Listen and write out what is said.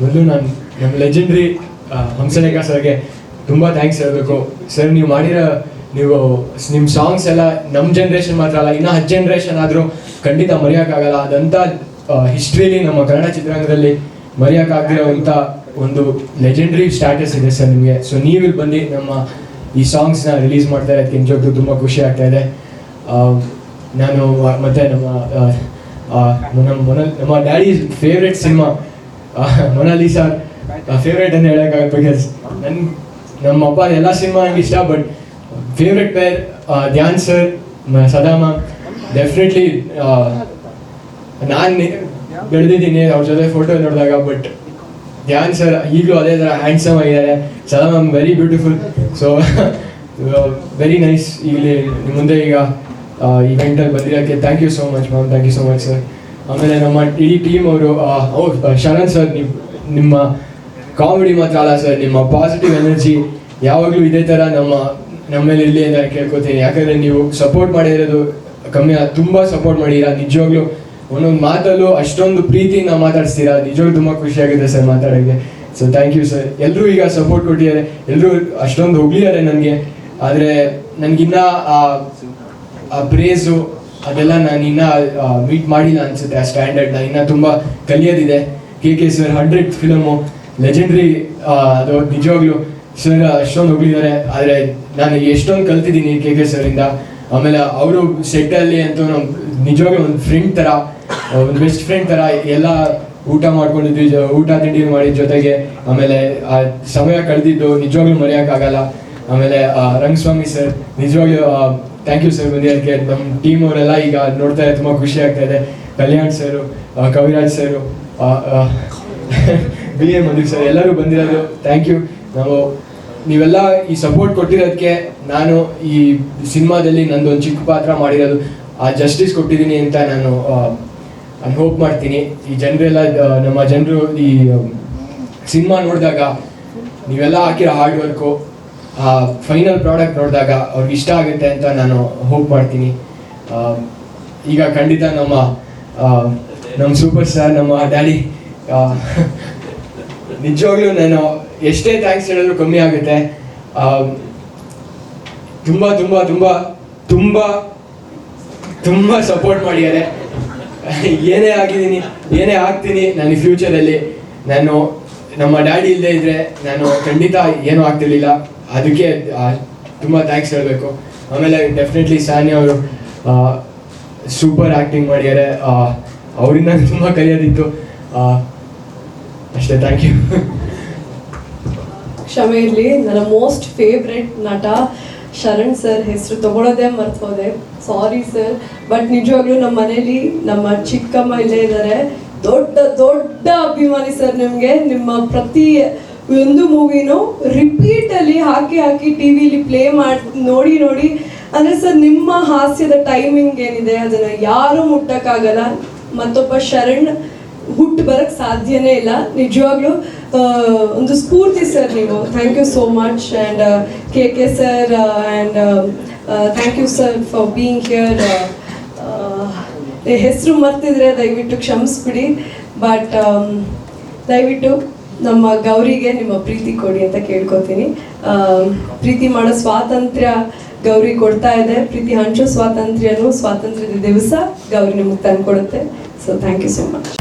ಮೊದಲು ನಾನು ನಮ್ಮ ಲೆಜೆಂಡ್ರಿ ಹಂಸಲೇಖ ಸರ್ಗೆ ತುಂಬ ಥ್ಯಾಂಕ್ಸ್ ಹೇಳಬೇಕು. ಸರ್ ನೀವು ಮಾಡಿರೋ ನೀವು ನಿಮ್ಮ ಸಾಂಗ್ಸ್ ಎಲ್ಲ ನಮ್ಮ ಜನ್ರೇಷನ್ ಮಾತ್ರ ಅಲ್ಲ, ಇನ್ನೂ ಹತ್ತು ಜನ್ರೇಷನ್ ಆದರೂ ಖಂಡಿತ ಮರೆಯೋಕ್ಕಾಗಲ್ಲ. ಅದಂಥ ಹಿಸ್ಟ್ರಿಲಿ ನಮ್ಮ ಕನ್ನಡ ಚಿತ್ರರಂಗದಲ್ಲಿ ಮರೆಯೋಕ್ಕಾಗಿರೋವಂಥ ಒಂದು ಲೆಜೆಂಡ್ರಿ ಸ್ಟ್ಯಾಟಸ್ ಇದೆ ಸರ್ ನಿಮಗೆ. ಸೊ ನೀವು ಇಲ್ಲಿ ಬಂದು ನಮ್ಮ ಈ ಸಾಂಗ್ಸ್ನ ರಿಲೀಸ್ ಮಾಡ್ತಾ ಇರೋದಕ್ಕೆ ನಿಜವಾಗ್ಲೂ ತುಂಬ ಖುಷಿ ಆಗ್ತಾ ಇದೆ. ನಾನು ಮತ್ತು ನಮ್ಮ ನಮ್ಮ ನಮ್ಮ daddy favourite cinema Monalisa favourite ಅಂತ ಹೇಳೋಕ್ಕಾಗಲ್ಲ ಬಿಕಾಸ್ ನನ್ನ ನಮ್ಮ ಅಪ್ಪ ಎಲ್ಲ ಸಿನಿಮಾ ನಂಗೆ ಇಷ್ಟ but favourite player Dhyan sir ಸದಾಮ definitely ನಾನು ಬೆಳೆದಿದ್ದೀನಿ ಅವ್ರ ಜೊತೆ ಫೋಟೋ ನೋಡಿದಾಗ ಬಟ್ ಧ್ಯಾನ್ ಸರ್ ಈಗಲೂ ಅದೇ ಥರ ಹ್ಯಾಂಡ್ಸಮ್ ಆಗಿದ್ದಾರೆ. ಸದಾಮ very beautiful so very nice ಇಲ್ಲಿ, ಮುಂದೆ ಈಗ ಇವೆಂಟಲ್ಲಿ ಬಂದಿರೋಕ್ಕೆ thank you so much ma'am thank you so much sir ಆಮೇಲೆ ನಮ್ಮ ಇಡೀ ಟೀಮ್ ಅವರು ಶರಣ್ ಸರ್ ನೀವು ನಿಮ್ಮ ಕಾಮಿಡಿ ಮಾತ್ರ ಅಲ್ಲ ಸರ್ ನಿಮ್ಮ ಪಾಸಿಟಿವ್ ಎನರ್ಜಿ ಯಾವಾಗಲೂ ಇದೇ ಥರ ನಮ್ಮ, ನಮ್ಮಲ್ಲಿ ಇರಲಿ ಅಂತ ಕೇಳ್ಕೊತೀನಿ. ಯಾಕಂದರೆ ನೀವು ಸಪೋರ್ಟ್ ಮಾಡಿರೋದು ಕಮ್ಮಿ ತುಂಬ ಸಪೋರ್ಟ್ ಮಾಡಿರ ನಿಜವಾಗ್ಲೂ ಒಂದೊಂದು ಮಾತಲ್ಲೂ ಅಷ್ಟೊಂದು ಪ್ರೀತಿಯಿಂದ ಮಾತಾಡ್ತೀರಾ ನಿಜವಾಗ್ಲೂ ತುಂಬ ಖುಷಿಯಾಗಿದೆ ಸರ್ ಮಾತಾಡೋಕ್ಕೆ. ಸೊ ಥ್ಯಾಂಕ್ ಯು ಸರ್ ಎಲ್ಲರೂ ಈಗ ಸಪೋರ್ಟ್ ಕೊಟ್ಟಿದ್ದಾರೆ. ಎಲ್ಲರೂ ಅಷ್ಟೊಂದು ಹೊಗಳಿದ್ದಾರೆ ನನಗೆ. ಆದರೆ ನನಗಿನ್ನ, ಆ ಪ್ರೇಸು ಅದೆಲ್ಲ ನಾನು ಇನ್ನ ಮೀಟ್ ಮಾಡಿಲ್ಲ ಅನ್ಸುತ್ತೆ, ಆ ಸ್ಟ್ಯಾಂಡರ್ಡ್ನ. ಇನ್ನ ತುಂಬ ಕಲಿಯೋದಿದೆ. K K sir hundred film legendary ಅದು ನಿಜವಾಗ್ಲೂ ಸರ್ ಅಷ್ಟೊಂದು ಹೋಗಿದ್ದಾರೆ ಆದರೆ ನಾನು ಎಷ್ಟೊಂದು ಕಲ್ತಿದ್ದೀನಿ ಕೆ ಕೆ ಸರಿಂದ ಆಮೇಲೆ ಅವರು ಸೆಟ್ಟಲ್ಲಿ ಅಂತ ನಮ್ಮ ನಿಜವಾಗ್ಲೂ ಒಂದು ಫ್ರೆಂಡ್ ಥರ ಒಂದು ಬೆಸ್ಟ್ ಫ್ರೆಂಡ್ ಥರ ಎಲ್ಲ ಊಟ ಮಾಡ್ಕೊಂಡಿದ್ವಿ ಊಟ ತಿಂಡಿ ಮಾಡಿದ ಜೊತೆಗೆ. ಆಮೇಲೆ, ಆ, ಸಮಯ ಕಳೆದಿದ್ದು ನಿಜವಾಗ್ಲೂ ಮರೆಯೋಕ್ಕಾಗಲ್ಲ. ಆಮೇಲೆ ರಂಗಸ್ವಾಮಿ ಸರ್ ನಿಜವಾಗ್ಲೂ ಥ್ಯಾಂಕ್ ಯು ಸರ್ ಬಂದಿರೋದಕ್ಕೆ ನಮ್ಮ ಟೀಮ್ ಅವರೆಲ್ಲ ಈಗ ನೋಡ್ತಾ ತುಂಬ ಖುಷಿ ಆಗ್ತಾ ಇದೆ. Kalyan sir Kaviraj sir B A Mandir sir ಎಲ್ಲರೂ ಬಂದಿರೋದು ಥ್ಯಾಂಕ್ ಯು ನಾವು, ನೀವೆಲ್ಲ ಈ ಸಪೋರ್ಟ್ ಕೊಟ್ಟಿರೋದಕ್ಕೆ ನಾನು ಈ ಸಿನಿಮಾದಲ್ಲಿ ನಂದು ಒಂದು ಚಿಕ್ಕ ಪಾತ್ರ ಮಾಡಿರೋದು. ಆ ಜಸ್ಟಿಸ್ ಕೊಟ್ಟಿದ್ದೀನಿ ಅಂತ ನಾನು ನಾನು ಹೋಪ್ ಮಾಡ್ತೀನಿ. ಈ ಜನರೆಲ್ಲ ನಮ್ಮ ಜನರು ಈ ಸಿನಿಮಾ ನೋಡಿದಾಗ ನೀವೆಲ್ಲ ಹಾಕಿರೋ ಹಾರ್ಡ್ ವರ್ಕು ಆ ಫೈನಲ್ ಪ್ರಾಡಕ್ಟ್ ನೋಡಿದಾಗ ಅವ್ರಿಗೆ ಇಷ್ಟ ಆಗುತ್ತೆ ಅಂತ ನಾನು ಹೋಪ್ ಮಾಡ್ತೀನಿ. ಈಗ ಖಂಡಿತ ನಮ್ಮ ನಮ್ಮ ಸೂಪರ್ ಸ್ಟಾರ್ ನಮ್ಮ ಡ್ಯಾಡಿ ನಿಜವಾಗ್ಲೂ ನಾನು ಎಷ್ಟೇ ಥ್ಯಾಂಕ್ಸ್ ಹೇಳಿದ್ರು ಕಮ್ಮಿ ಆಗುತ್ತೆ. ತುಂಬ ತುಂಬ ತುಂಬ ತುಂಬ ತುಂಬ ಸಪೋರ್ಟ್ ಮಾಡಿದ್ದಾರೆ. ಏನೇ ಆಗಿದ್ದೀನಿ, ಏನೇ ಆಗ್ತೀನಿ, ನಾನು ಫ್ಯೂಚರಲ್ಲಿ ನಾನು ನಮ್ಮ ಡ್ಯಾಡಿ ಇಲ್ಲದೆ ಇದ್ರೆ ನಾನು ಖಂಡಿತ ಏನೂ ಆಗ್ತಿರ್ಲಿಲ್ಲ. ಅದಕ್ಕೆ ತುಂಬ ಥ್ಯಾಂಕ್ಸ್ ಹೇಳಬೇಕು. ಆಮೇಲೆ ಡೆಫಿನೆಟ್ಲಿ ಸಾನಿ ಅವರು ಸೂಪರ್ ಆ್ಯಕ್ಟಿಂಗ್ ಮಾಡಿದ್ದಾರೆ. ಅವರಿಂದ ತುಂಬ ಕಲಿಯೋದಿತ್ತು. ಅಷ್ಟೇ ಥ್ಯಾಂಕ್ ಯು ಕ್ಷಮೆ ಇರಲಿ. ನನ್ನ ಮೋಸ್ಟ್ ಫೇವ್ರೆಟ್ ನಟ ಶರಣ್ ಸರ್ ಹೆಸರು ಮರ್ತು ಹೋದೆ ಸಾರಿ ಸರ್ ಬಟ್ ನಿಜವಾಗ್ಲೂ ನಮ್ಮ ಮನೇಲಿ ನಮ್ಮ ಚಿಕ್ಕಮ್ಮ ಇಲ್ಲೇ ಇದ್ದಾರೆ. ದೊಡ್ಡ ದೊಡ್ಡ ಅಭಿಮಾನಿ ಸರ್ ನಿಮಗೆ. ನಿಮ್ಮ ಪ್ರತಿ ಒಂದು ಮೂವಿನೂ ರಿಪೀಟಲ್ಲಿ ಹಾಕಿ ಹಾಕಿ ಟಿ ವಿಲಿ ಪ್ಲೇ ಮಾಡಿ, ನೋಡಿ ನೋಡಿ. ಅಂದರೆ ಸರ್ ನಿಮ್ಮ ಹಾಸ್ಯದ ಟೈಮಿಂಗ್ ಏನಿದೆ? ಅದನ್ನು ಯಾರೂ ಮುಟ್ಟಕ್ಕಾಗಲ್ಲ. ಮತ್ತೊಬ್ಬ ಶರಣ್ ಹುಟ್ಟು ಬರಕ್ ಸಾಧ್ಯನೇ ಇಲ್ಲ. ನಿಜವಾಗ್ಲೂ ಒಂದು ಸ್ಫೂರ್ತಿ ಸರ್ ನೀವು. Thank you so much and K K sir and thank you sir for being here ಹೆಸರು ಮರ್ತಿದ್ರೆ ದಯವಿಟ್ಟು ಕ್ಷಮಿಸ್ಬಿಡಿ. ಬಟ್ ದಯವಿಟ್ಟು ನಮ್ಮ ಗೌರಿಗೆ ನಿಮ್ಮ ಪ್ರೀತಿ ಕೊಡಿ ಅಂತ ಕೇಳ್ಕೊತೀನಿ. ಪ್ರೀತಿ ಮಾಡೋ ಸ್ವಾತಂತ್ರ್ಯ ಗೌರಿ ಕೊಡ್ತಾ ಇದೆ. ಪ್ರೀತಿ ಹಂಚೋ ಸ್ವಾತಂತ್ರ್ಯನೂ ಸ್ವಾತಂತ್ರ್ಯದ ದಿವಸ ಗೌರಿ ನಿಮಗೆ ತಂದು ಕೊಡುತ್ತೆ so thank you so much